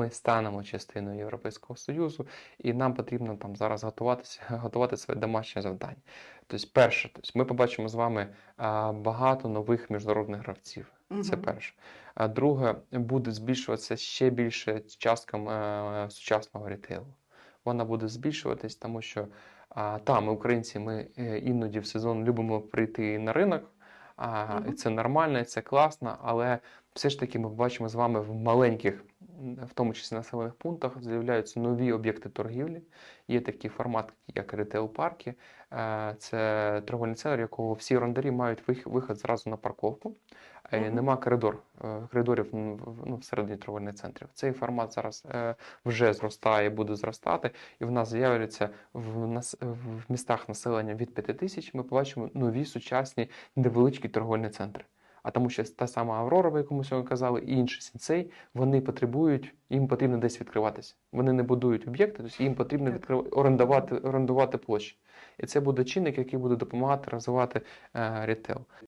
Ми станемо частиною Європейського Союзу, і нам потрібно там зараз готуватися, готувати своє домашнє завдання. Тобто, перше, тобто ми побачимо з вами багато нових міжнародних гравців. Це перше. А друге, буде збільшуватися ще більше частка е, сучасного рітейлу. Вона буде збільшуватись, тому що а, та, ми, українці, ми е, іноді в сезон любимо прийти на ринок, а, і це нормально, і це класно, але все ж таки ми бачимо з вами в маленьких, в тому числі населених пунктах, з'являються нові об'єкти торгівлі. Є такий формат, як ритейл-парки. Е, Це торговельний центр, якого всі орендарі мають вих- вихід зразу на парковку. Е, Мгм. Нема коридор, е, коридорів ну, всередині торговельних центрів. Цей формат зараз вже зростає, буде зростати, і в нас з'являться в, нас, в містах населення від 5 тисяч. Ми побачимо нові сучасні невеличкі торговельні центри. А тому що та сама Аврора, про яку ми сьогодні казали, і інший сенсей, вони потребують, їм потрібно десь відкриватися. Вони не будують об'єкти, тобто їм потрібно відкрив... орендувати, орендувати площі. І це буде чинник, який буде допомагати розвивати е, рітейл.